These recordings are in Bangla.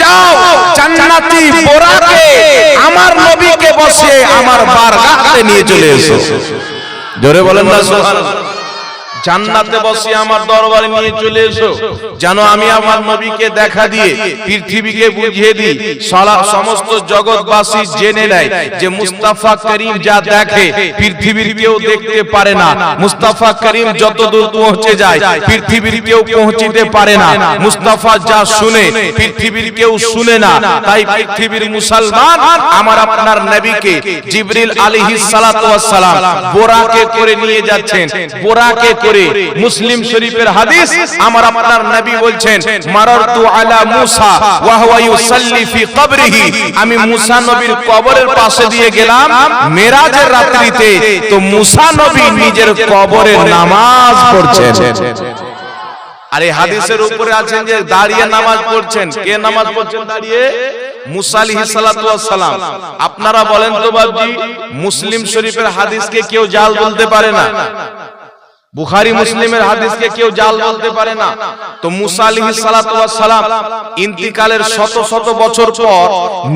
যাও জান্নাতি বোরাকে আমার নবীকে বসে নিয়ে চলে এসো। জোরে বলেন না জান্নাতে বসে আমার দরবারে নিয়ে চলে এসো। যেন আমি আমার নবীকে দেখা দিয়ে, পৃথিবীকে বুঝিয়ে দিই। সারা সমস্ত জগৎবাসী জেনে নেয় যে মুস্তাফা করিম যা দেখে, পৃথিবীর কেউ দেখতে পারে না। মুস্তাফা করিম যত দূর পৌঁছে যায়, পৃথিবীর কেউ পৌঁছিতে পারে না। মুস্তাফা যা শুনে, পৃথিবীর কেউ শুনে না। তাই পৃথিবীর মুসলমান, আমার আপনার নবীকে জিবরিল আলাইহিস সালাতু ওয়াস সালাম বোরাকে করে নিয়ে যাচ্ছেন। বোরাকে করে মুসলিম শরীফের হাদিস, আমার আপনার নবী বলছেন, মারারতু আলা মুসা, ওয়া হুয়া ইউসাল্লি ফি কবরিহি। আমি মুসা নবীর কবরের পাশে দিয়ে গেলাম, মেরাজের রাত্রিতে তো মুসা নবী নিজের কবরে নামাজ পড়ছেন। আর হাদিসের উপরে আছেন যে দাঁড়িয়ে নামাজ পড়ছেন। কে নামাজ পড়ছেন দাঁড়িয়ে? সালাম। আপনারা বলেন তো বাবজি মুসলিম শরীফের হাদিসকে কেউ জাল বলতে পারে না। বুখারি মুসলিমের হাদিসকে কেউ জাল বলতে পারে না। তো মুসা সালাম ইন্তিকালের শত শত বছর পর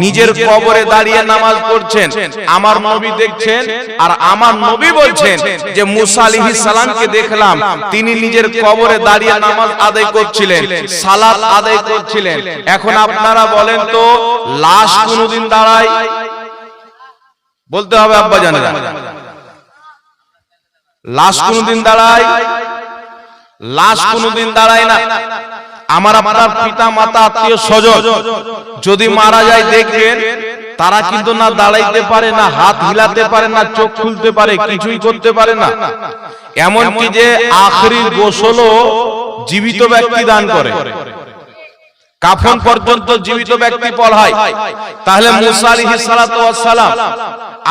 নিজের কবরে দাঁড়িয়ে নামাজ পড়ছেন। আমার নবী দেখছেন আর আমার নবী বলছেন যে মুসা সালামকে দেখলাম তিনি নিজের কবরে দাঁড়িয়ে নামাজ আদায় করছিলেন। সালাত আদায় করছিলেন। এখন আপনারা বলেন তো লাশ কোনদিন দাঁড়ায়? বলতে হবে আব্বা জানেরা লাশ কোনদিন দাঁড়ায়। লাশ কোনদিন দাঁড়ায় না। আমার আপনার পিতা মাতা আত্মীয় স্বজন যদি মারা যায় দেখবেন তারা কিন্তু না দাঁড়াইতে পারে না হাত হিলাতে পারে না চোখ খুলতে পারে কিছুই করতে পারে না। এমনকি যে আখরির গোসলও জীবিত ব্যক্তি দান করে। কাফন পর্যন্ত জীবিত ব্যক্তি পড়ায় তাহলে মুসা আলাইহিস সালাতু সালাম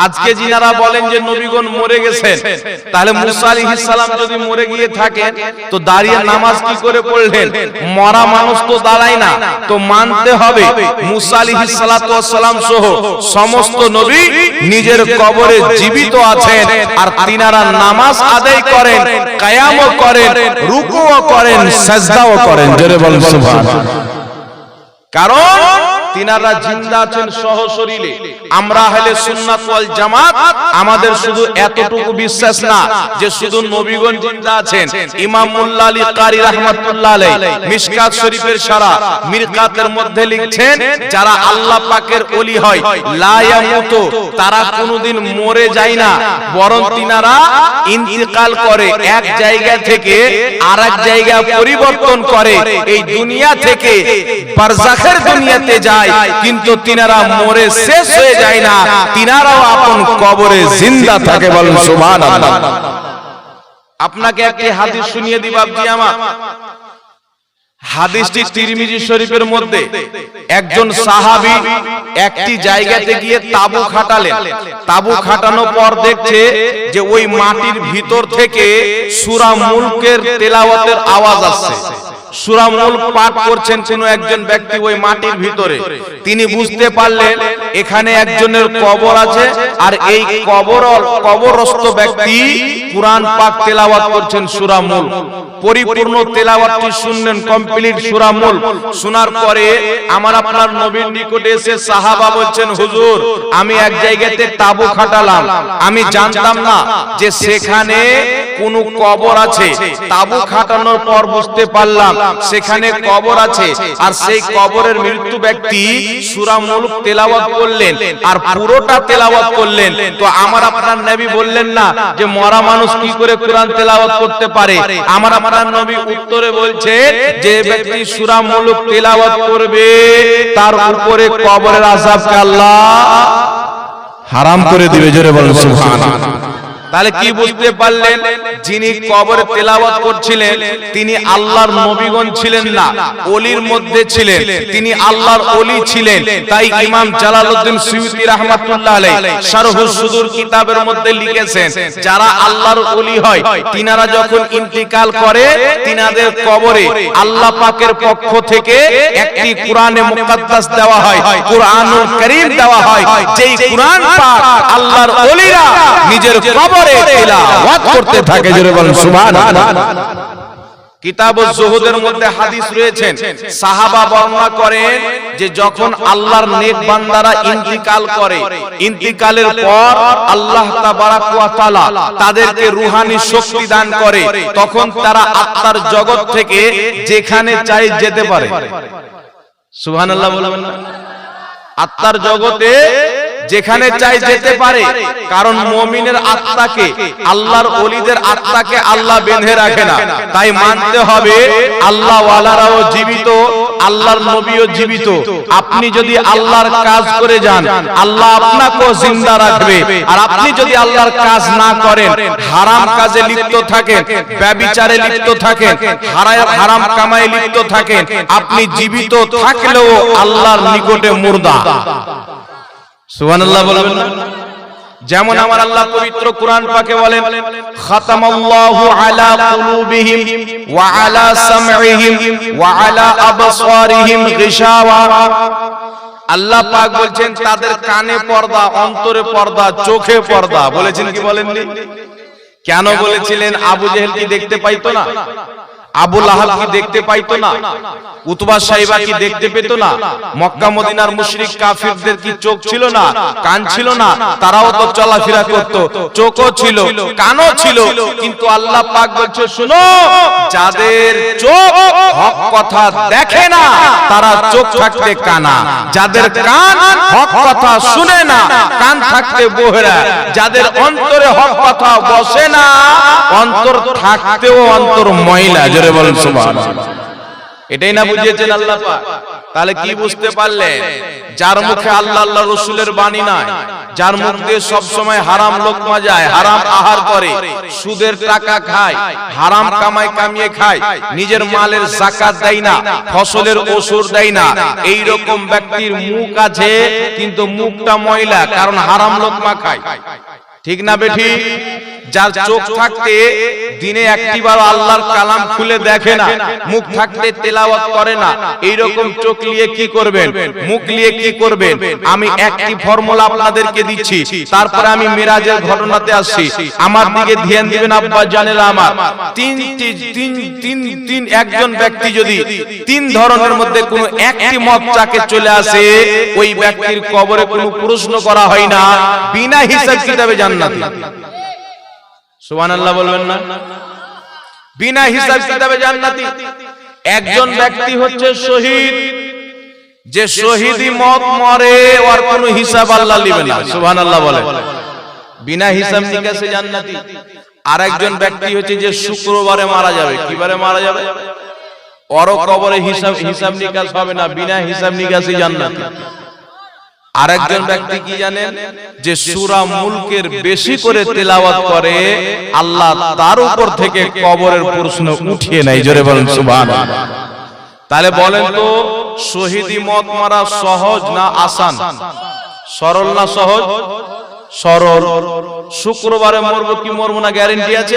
আজকে যিনারা বলেন যে নবীগণ মরে গেছেন, তাহলে মুসা আলাইহিস সালাম যদি মরে গিয়ে থাকেন, তো দাঁড়িয়ে নামাজ কি করে পড়লেন? মরা মানুষ তো দাঁড়ায় না, তো মানতে হবে মুসা আলাইহিস সালাতু সালাম সহ সমস্ত নবী নিজের কবরে জীবিত আছেন, আর তিনারা নামাজ আদায় করেন কায়ামও করেন, রুকুও করেন, সাজদাও করেন। জোরে বলেন, সুবহানাল্লাহ। কারণ তিনারা জিন্দা আছেন সহ শরীরে। আমরা হলে সুন্নাত ওয়াল জামাত আমাদের শুধু এতটুকু বিশ্বাস না যে শুধু নবীগণ জিন্দা আছেন। ইমাম মুল্লা আলী কারি রাহমাতুল্লাহ আলাইহি মিশকাত শরীফের সারা মিরকাতের মধ্যে লিখছেন যারা আল্লাহ পাকের ওলি হয় লা ইয়ামুতু তারা কোনোদিন মরে যায় না। বরং তিনারা ইন্তিকাল করে এক জায়গা থেকে আরেক জায়গা পরিবর্তন করে এই দুনিয়া থেকে বারজাখের দুনিয়াতে যায়। কিন্তু তিনারা মরে শেষ হয়ে যায় না। তিনারাও আপন কবরে জিন্দা থাকে বলেন সুবহানাল্লাহ। আপনাকে একটি হাদিস শুনিয়ে দিব আপনি আমার। হাদিসটি তিরমিজি শরীফের মধ্যে একজন সাহাবী একটি জায়গাতে গিয়ে তাবু খাটালেন। তাবু খাটানোর পর দেখছে যে ওই মাটির ভিতর থেকে সূরা মুলকের তেলাওয়াতের আওয়াজ আসছে। সূরা মুলক পাঠ করছেন কোন একজন ব্যক্তি ওই মাটির ভিতরে। তিনি বুঝতে পারলেন এখানে একজনের কবর আছে আর এই কবর কবরস্থ ব্যক্তি কুরআন পাক তেলাওয়াত করছেন সূরা মুলক পরিপূর্ণ তেলাওয়াতটি শুনলেন কমপ্লিট সূরা মুলক শোনার পরে আমার আপনার নবীর নিকটে এসে সাহাবা বলছেন, হুজুর, আমি এক জায়গাতে তাবু খাটালাম। আমি জানতাম না যে সেখানে কোন কবর আছে। তাবু খাটানোর পর বুঝতে পারলাম সেখানে কবর আছে। আর সেই কবরের মৃত্যু ব্যক্তি সূরা মুলক তেলাওয়াত করলেন আর পুরোটা তেলাওয়াত করলেন। তো আমার আপনার নবী বললেন না যে মরা মানুষ কি করে কোরআন তেলাওয়াত করতে পারে? আমার আপনার নবী উত্তরে বলছে যে ব্যক্তি সূরা মুলক তেলাওয়াত করবে, তার উপরে কবরের আযাবকে আল্লাহ হারাম করে দিবে, জোরে বলেন সুবহানাল্লাহ। তাহলে কি বুঝতে পারলেন? যিনি কবরে তেলাওয়াত করছিলেন তিনি আল্লাহর নবীগণ ছিলেন না অলির মধ্যে ছিলেন। তিনি আল্লাহর অলি ছিলেন। তাই ইমাম জালালউদ্দিন সুয়ুতি রাহমাতুল্লাহ আলাইহি শারহুস সুদুর কিতাবের মধ্যে লিখেছেন যারা আল্লাহর অলি হয় তিনারা যখন ইন্তিকাল করে তিনাদের কবরে আল্লাহ পাকের পক্ষ থেকে একটি কোরআনে মুকাদ্দাস দেওয়া হয় কোরআনুল কারীম দেওয়া হয়। যেই কোরআন পাক আল্লাহর অলিরা নিজের কবর কবরে তেলাওয়াত করতে থাকে জোরে বলেন সুবহানাল্লাহ। কিতাব জুহুদের মধ্যে হাদিস রয়েছেন সাহাবা বর্ণনা করেন যে যখন আল্লাহর নেক বান্দারা ইন্তিকাল করে ইন্তিকালের পর আল্লাহ তাবারাক ওয়া তাআলা তাদেরকে রূহানি শক্তি দান করে তখন তারা আত্মার জগৎ থেকে যেখানে চাই যেতে পারে। সুবহানাল্লাহ বলবেন না। আত্মার জগতে যেখানে চাই যেতে পারে কারণ মমিনের আত্মাকে আল্লাহর অলিদের আত্মাকে আল্লাহ বেঁধে রাখে না। তাই মানতে হবে আল্লাহ ওয়ালারাও জীবিত আল্লাহর নবীও জীবিত। আপনি যদি আল্লাহর কাজ করে যান আল্লাহ আপনাকেও জিন্দা রাখবে। আর আপনি যদি আল্লাহর কাজ না করেন হারাম কাজে লিপ্ত থাকেন ব্যবিচারে লিপ্ত থাকেন হারাম কামায় লিপ্ত থাকেন। আপনি জীবিত থাকলেও আল্লাহর নিকটে মুর্দা। সুবহানাল্লাহ বলবেন না? যেমন আমার আল্লাহ পবিত্র কোরআন পাকে বলেন, খাতামাল্লাহু আলা কুলুবিহিম ওয়া আলা সামঈহিম ওয়া আলা আবসারিহিম গিশাওয়া। আল্লাহ পাক বলছেন, তাদের কানে পর্দা, অন্তরে পর্দা, চোখে পর্দা। বলেছেন কি বলেননি? কেন বলেছিলেন? আবু জেহেল কি দেখতে পাইতো না? আবু লাহাব কি দেখতে পাইতো না উতবা সাইবা কি দেখতে পেতো না? মক্কা মদিনার মুশরিক কাফিরদের কি চোখ ছিল না? কান ছিল না? তারাও তো চলাফেরা করত। চোখও ছিল কানও ছিল। কিন্তু আল্লাহ পাক বলছে শুনো যাদের চোখ হক কথা দেখে না তারা চোখ থাকতে কানা। যাদের কান হক কথা শুনে না কান থাকতে বহেরা যাদের অন্তরে হক কথা বসে না অন্তর থাকতেও অন্তর ময়লা জোরে বলেন সুবহানাল্লাহ এটাই না বুঝিয়েছেন আল্লাহ পাক। তাহলে কি বুঝতে পারলেন? যার মুখে আল্লাহ আল্লাহ রসুলের বাণী নাই যার মুখ দিয়ে সব সময় হারাম লোকমা যায় হারাম আহার করে সুদের টাকা খায় হারাম কামাই কামিয়ে খায় নিজের মালের জাকাত দেয় না ফসলের ওসুর দেয় না এই রকম ব্যক্তির মুখ আছে কিন্তু মুখটা ময়লা কারণ হারাম লোকমা খায়। ঠিক না বেঠি? যার চোখ থাকতে দিনে একটিবার আল্লাহর কালাম খুলে দেখে না, মুখ থাকতে তেলাওয়াত করে না এই রকম চোখ নিয়ে কি করবেন? মুখ নিয়ে কি করবেন? আমি একটি ফর্মুলা আপনাদেরকে দিচ্ছি, তারপরে আমি মিরাজের ঘটনাতে আসছি। আমার দিকে ধ্যান দিবেন আব্বা জানেরা আমার। তিন তিন তিন তিন, একজন ব্যক্তি যদি তিন ধরনের মধ্যে কোনো একটি মত চাকে চলে আসে, ওই ব্যক্তির কবরে কোনো প্রশ্ন করা হয় না, বিনা হিসাব কিতাবে জান্নাতি। সুবহানাল্লাহ বলবেন না? বিনা হিসাব কিতাবে জান্নাতি। একজন ব্যক্তি হচ্ছে শহীদ। যে শহীদি মত মরে কোনো হিসাব আল্লাহ নেবে না। সুবহানাল্লাহ বলে। বিনা হিসাব নিকাশে জান্নাতি। আর একজন ব্যক্তি হচ্ছে যে শুক্রবারে মারা যাবে। কিবারে মারা যাবে? ওর কবরে হিসাব হিসাব নিকাশ হবে না। বিনা হিসাব নিকাশে জান্নাতি। আরেকজন ব্যক্তি কি জানেন? যে সূরা মুলকের বেশি করে তেলাওয়াত করে আল্লাহ তার উপর থেকে কবরের প্রশ্ন উঠিয়ে নেয়। জোরে বলেন সুবহানাল্লাহ। তাহলে বলেন তো শহীদি মত মারা সহজ না আসান? সরল না সহজ? সরল। শুক্রবারে মরবো কি মরবো না গ্যারেন্টি আছে?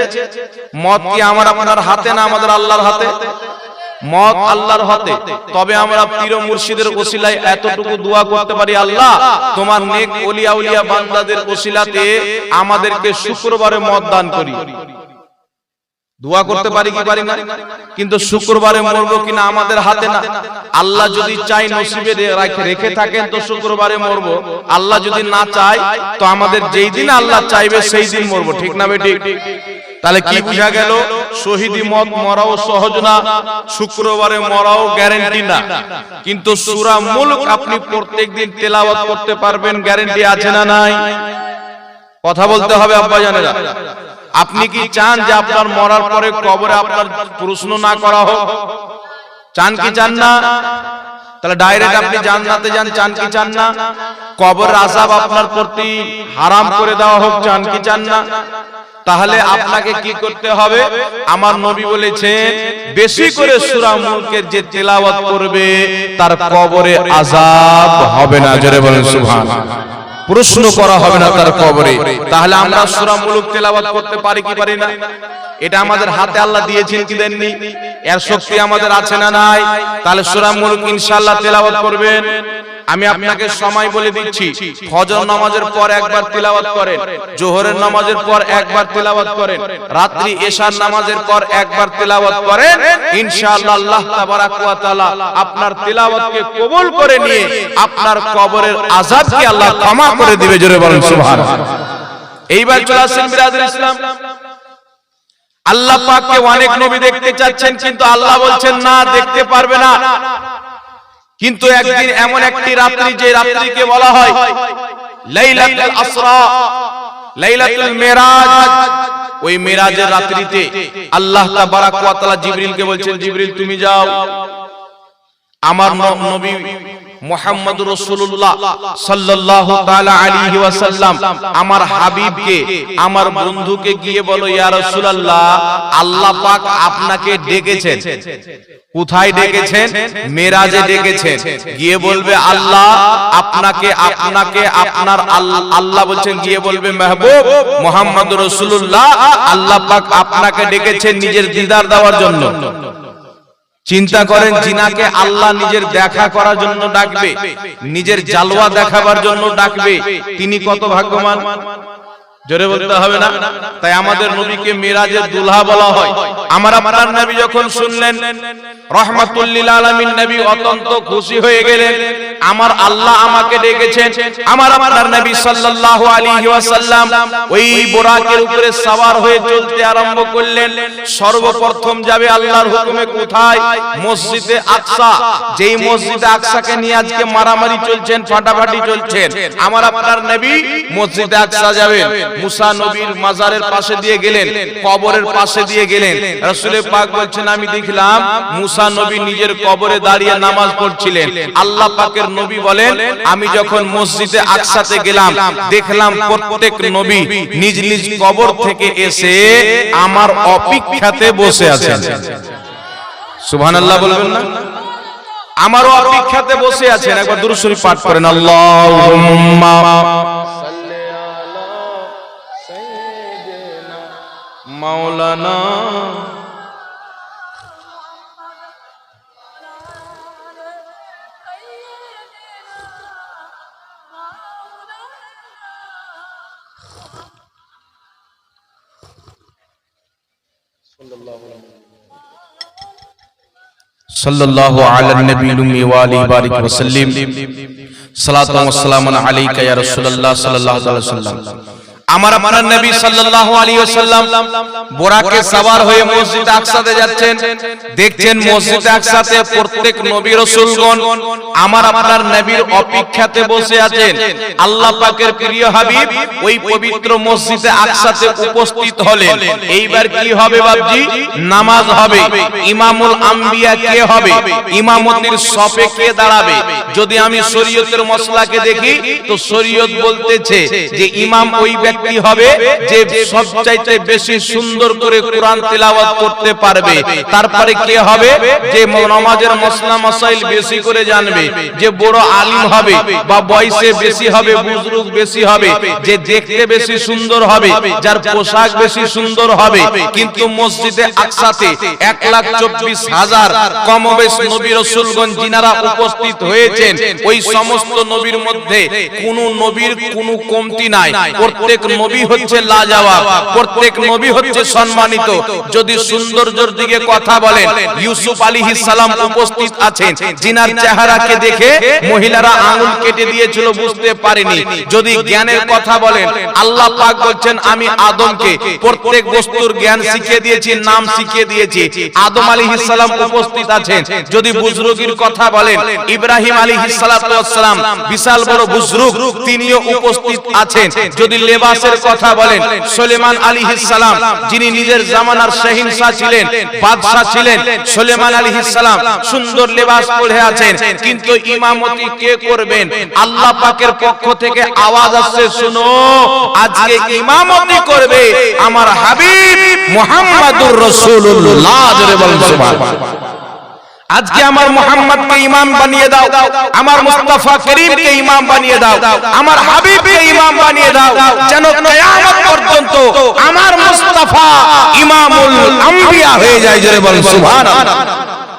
মত কি আমার আপনার হাতে না আমাদের আল্লাহর হাতে? মত আল্লাহর হাতে। তবে আমরা পীর মুর্শিদের ওসিলায় এতটুকু দোয়া করতে পারি আল্লাহ। তোমার নেক ওলিয়া উলিয়া বান্দাদের ওসিলাতে আমাদেরকে শুক্রবারে মত দান করি। দোয়া করতে পারি কি পারি না? কিন্তু শুক্রবারে মরবো কিনা আমাদের হাতে না। আল্লাহ যদি চাই নসিবে রেখে থাকেন তো শুক্রবারে মরবো। আল্লাহ যদি না চায় তো আমাদের যেই দিন আল্লাহ চাইবে সেই দিন মরবো। ঠিক না বেটি তাহলে কি বুঝা গেল? শহীদি মত মরাও সহজ না শুক্রবারে মরাও গ্যারেন্টি না। কিন্তু সূরা মুলক আপনি প্রত্যেকদিন তেলাওয়াত করতে পারবেন গ্যারেন্টি আছে না নাই? কথা বলতে হবে আব্বা জানেরা আপনি কি চান যে আপনার মরার পরে কবরে আপনার প্রশ্ন না করা হোক। চান কি চান না? তাহলে ডাইরেক্ট আপনি জান্নাতে যান চান কি চান না? কবর আযাব আপনার প্রতি হারাম করে দেওয়া হোক চান কি চান না? তাহলে আপনাকে কি করতে হবে? আমার নবী বলেছেন, বেশি করে সূরা মুলকের যে তেলাওয়াত করবে, তার কবরে আযাব হবে না। জোরে বলেন, সুবহানাল্লাহ। প্রশ্ন করা হবে না তার কবরে। তাহলে আমরা সূরা মুলক তেলাওয়াত করতে পারি কি পারি না? এটা আমাদের হাতে আল্লাহ দিয়েছেন কি দেননি? এর শক্তি আমাদের আছে না নাই? তাহলে সূরা মুলক ইনশাআল্লাহ তেলাওয়াত করবেন। আমি আপনাকে সময় বলে দিচ্ছি। ফজর নামাজের পর একবার তিলাওয়াত করেন। জোহরের নামাজের পর একবার তিলাওয়াত করেন। রাত্রি এশার নামাজের পর একবার তিলাওয়াত করেন। ইনশাআল্লাহ আল্লাহ তাবারাক ওয়া তাআলা আপনার তিলাওয়াতকে কবুল করে নিয়ে আপনার কবরের আযাবকে আল্লাহ ক্ষমা করে দিবে জোরে বলেন। সুবহানাল্লাহ। এইবার চলে আসেন বিরাদুল ইসলাম। আল্লাহ পাককে অনেক নবী দেখতে চাচ্ছেন কিন্তু আল্লাহ বলছেন না দেখতে পারবে না। কিন্তু একদিন এমন একটি রাত্রি যে রাত্রিকে বলা হয় ওই মেরাজের রাত্রিতে আল্লাহ তাবারাক ওয়া জিবরিলকে বলছেন, জিবরিল, তুমি যাও। আমার নবী মোহাম্মদ রসুল্লাহ সাল্লাল্লাহু আলী ওয়াসাল্লাম আমার হাবিবকে আমার বন্ধুকে গিয়ে বলো ইয়া রাসূলুল্লাহ আল্লাহ পাক আপনাকে ডেকেছেন। কোথায় ডেকেছেন? মেরাজে ডেকেছেন। গিয়ে বলবে আল্লাহ আপনাকে আপনাকে আপনার আল- আল্লাহ বলছেন গিয়ে বলবে মেহবুব মোহাম্মদ রসুল্লাহ আল্লাহ পাক আপনাকে ডেকেছেন নিজের দিদার দেওয়ার জন্য। চিন্তা করেন জিনাকে আল্লাহ নিজের দেখা করার জন্য ডাকবে। নিজের জালোয়া দেখাবার জন্য ডাকবে। তিনি কত ভাগ্যবান। জোরে বলতে হবে না? তাই আমাদের নবীকে মিরাজের দুলহা বলা হয়। আমার আপনার নবী যখন শুনলেন রহমাতুল্লিল আলামিন নবী অত্যন্ত খুশি হয়ে গেলেন। আমার আল্লাহ আমাকে ডেকেছেন। আমার আপনার নবী সাল্লাল্লাহু আলাইহি ওয়াসাল্লাম ওই বোরাকের উপরে সওয়ার হয়ে চলতে আরম্ভ করলেন। সর্বপ্রথম যাবে আল্লাহর হুকুমে কোথায়? মসজিদে আকসা। যেই মসজিদে আকসাকে নিয়ে আজকে মারামারি চলছেন ফাটাফাটি চলছেন। আমার আপনার নবী মসজিদে আকসা যাবেন মুসা নবীর মাজারের পাশে দিয়ে গেলেন কবরের পাশে দিয়ে গেলেন। রাসূলে পাক বলছেন আমি দেখলাম মুসা নবী নিজের কবরে দাঁড়িয়ে নামাজ পড়ছিলেন। আল্লাহ পাকের নবী বলেন আমি যখন মসজিদে আকসাতে গেলাম দেখলাম প্রত্যেক নবী নিজ নিজ কবর থেকে এসে আমার অপেক্ষাতে বসে আছেন। সুবহানাল্লাহ বলবেন না? আমারও অপেক্ষাতে বসে আছেন। একবার দুরূদ শরীফ পাঠ করেন। আল্লাহুম্মা مولانا صلی اللہ علیہ نبی الامی والی بارک وسلم. صلی اللہ علیہ وسلم صلی اللہ علیہ وسلم صلی اللہ علیہ وسلم. আমার আপনার নবী সাল্লাল্লাহু আলাইহি ওয়াসাল্লাম বোরাকে সওয়ার হয়ে মসজিদ আকসাতে যাচ্ছেন। দেখছেন মসজিদ আকসাতে প্রত্যেক নবী রাসূলগণ আমার আপনার নবীর অপেক্ষাতে বসে আছেন। আল্লাহ পাকের প্রিয় হাবিব ওই পবিত্র মসজিদে আকসাতে উপস্থিত হলেন। এইবার কি হবে বাবজি নামাজ হবে। ইমামুল আম্বিয়া কে হবে? ইমামতির সফে কে দাঁড়াবে? যদি আমি শরীয়তের মশলাকে দেখি, তো শরীয়ত বলতেছে যে ইমাম ওই ব্যক্তি হবে? যে সবচাইতে বেশি সুন্দর করে কোরআন তেলাওয়াত করতে পারবে। তারপরে কে হবে? যে নামাজের মশলা মশাইল বেশি করে জানবে। যে বড় আলিম হবে বা বয়সে বেশি হবে, বুজরুগ বেশি হবে, যে দেখতে বেশি সুন্দর হবে, যার পোশাক বেশি সুন্দর হবে, কিন্তু মসজিদে আকসাতে এক লাখ চব্বিশ হাজার কমবেশ নবী রসুলগণ যিনারা উপস্থিত হয়েছেন, ওই সমস্ত নবীর মধ্যে কোন নবীর কোন কমতি নাই। প্রত্যেক নবী হচ্ছে লাজবাব, প্রত্যেক নবী হচ্ছে সম্মানিত। যদি সৌন্দর্যের দিকে কথা বলেন, ইউসুফ আলাইহিস সালাম উপস্থিত আছেন। জিনার চেহারাকে দেখে মহিলারা আঙুল কেটে দিয়েছিল, বুঝতে পারেনি। যদি জ্ঞানের কথা বলেন, আল্লাহ পাক বলছেন, আমি আদমকে প্রত্যেক বস্তুর জ্ঞান শিখিয়ে দিয়েছি, নাম শিখিয়ে দিয়েছি। আদম আলাইহিস সালাম উপস্থিত আছেন। যদি বুজরুগির কথা বলেন, ইব্রাহিম আলাইহিস ওয়াসসালাম, বিশাল বড় বুজরুগ, তিনিও উপস্থিত আছেন। যদি লেবাসের কথা বলেন, সুলেমান আলাইহিস সালাম, যিনি নিজের জামানার শাহিনশাহ ছিলেন বাদশা ছিলেন, সুলেমান আলাইহিস সালাম সুন্দর লেবাস পরে আছেন, কিন্তু ইমামতি কে করবেন? আল্লাহ পাকের পক্ষ থেকে আওয়াজ আসছে, শুনো, আজকে ইমামতি করবে আমার হাবিব মুহাম্মাদুর রাসূলুল্লাহ। জোরে আজকে আমার মোহাম্মদকে ইমাম বানিয়ে দাও, আমার মুস্তাফা করিমকে ইমাম বানিয়ে দাও, আমার হাবিবকে ইমাম বানিয়ে দাও, যেন কিয়ামত পর্যন্ত আমার মুস্তাফা ইমামুল আম্বিয়া হয়ে যায়, জোরে বল সুবহানাল্লাহ।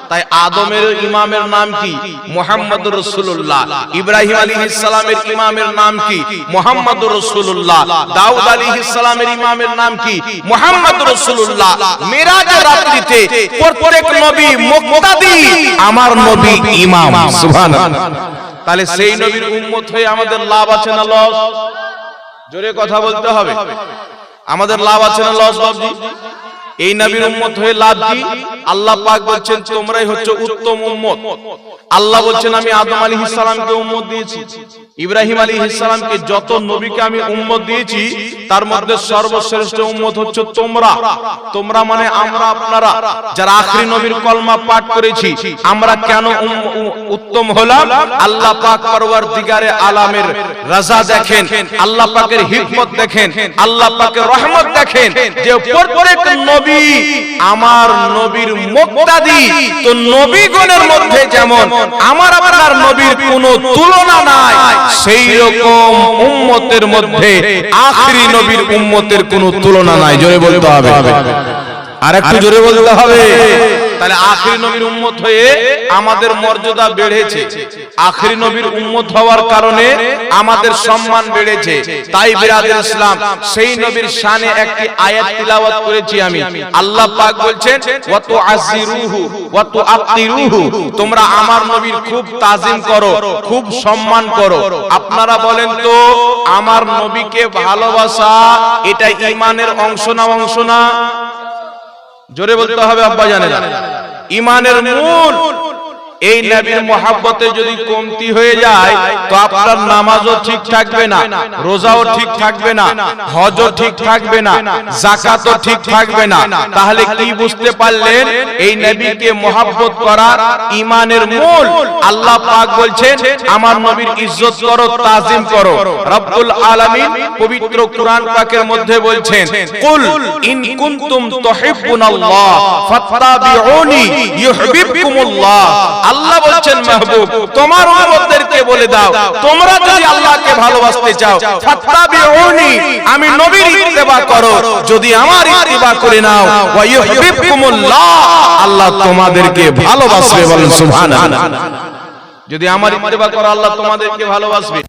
তাই আদমের ইমামের নাম কি? মোহাম্মদ রসুল্লাহ ইব্রাহিম আলী ইসলামের ইমামের নাম কি? মোহাম্মদ রসুল্লাহ দাউদ আলী ইসলামের ইমামের নাম কি? মোহাম্মদ রসুল্লাহ মেরাজ রাত্রিতে প্রত্যেক নবী মুক্তাদি আমার নবী ইমাম। তাহলে সেই নবীর উম্মত হয়ে আমাদের লাভ আছে না লস? জোরে কথা বলতে হবে। আমাদের লাভ আছে না লস বাবজি এই নবীর উম্মত হয়ে লাভ কি? আল্লাহ পাক বলছেন, তোমরাই হচ্ছে উত্তম উম্মত। আল্লাহ বলছেন, আমি আদম আলাইহিস সালামকে উম্মত দিয়েছি। ইব্রাহিম আলাইহিস সালামকে যত নবীকে আমি উম্মত দিয়েছি, তার মধ্যে সর্বশ্রেষ্ঠ উম্মত হচ্ছে তোমরা। তোমরা মানে আমরা আপনারা, যারা আখরি নবীর কলমা পাঠ করেছি, আমরা কেন উত্তম হলাম? আল্লাহ পাক পরওয়ারদিগারে আলামের রাজা দেখেন, আল্লাহ পাকের হিকমত দেখেন, আল্লাহ পাকের রহমত দেখেন যে প্রত্যেক নবী আমার নবীর মুক্তাদি তো নবীগণের মধ্যে যেমন, আমার আপনার নবীর কোনো তুলনা নাই। সেই রকম উম্মতের মধ্যে আখরি নবীর উম্মতের কোনো তুলনা নাই। জোরে বলতে হবে। আর একটু জোরে বলতে হবে। তাহলে আখরি নবীর উম্মত হয়ে আমাদের মর্যাদা বেড়েছে। আখরি নবীর উম্মত হওয়ার কারণে আমাদের সম্মান বেড়েছে। তাই বিরাদের ইসলাম, সেই নবীর শানে একটি আয়াত তিলাওয়াত করেছি আমি। আল্লাহ পাক বলছেন ওয়াত আজিরুহু ওয়াত আকিরুহু তোমরা আমার নবীর খুব তাজিম করো, খুব সম্মান করো। আপনারা বলেন তো, আমার নবীকে ভালোবাসা, এটা ঈমানের অংশ না অংশ না? জোরে বলতে হবে আব্বা জানে ইমানের মূল এই নবীর মহাব্বতে যদি কমতি হয়ে যায়, তো আপনার নামাজও ঠিক থাকবে না, রোজাও ঠিক থাকবে না, হজও ঠিক থাকবে না জাকাতও ঠিক থাকবে না। তাহলে কি বুঝতে পারলেন? এই নবীকে মহাব্বত করা ইমানের মূল। আল্লাহ পাক বলছেন, আমার নবীর ইজ্জত করো, তাজিম করো। রব্বুল আলামিন পবিত্র কোরআন পাকের মধ্যে বলছেন, কুল ইন কুনতুম তুহিব্বুনাল্লাহ ফাত্তাবিউনি ইউহিব্বুকুমুল্লাহ। আল্লাহ বলছেন, মাহবুব, তোমার উম্মতদেরকে বলে দাও, তোমরা যদি আল্লাহকে ভালোবাসতে চাও, ফাত্তাবিউনি, আমি নবীর ইত্তেবা করো। যদি আমার ইত্তেবা করে নাও ওয়া ইউহিব্বুকুমুল্লাহ আল্লাহ তোমাদেরকে ভালোবাসবে বলেন, সুবহানাল্লাহ। যদি আমার ইত্তেবা করো, আল্লাহ তোমাদেরকে ভালোবাসবে।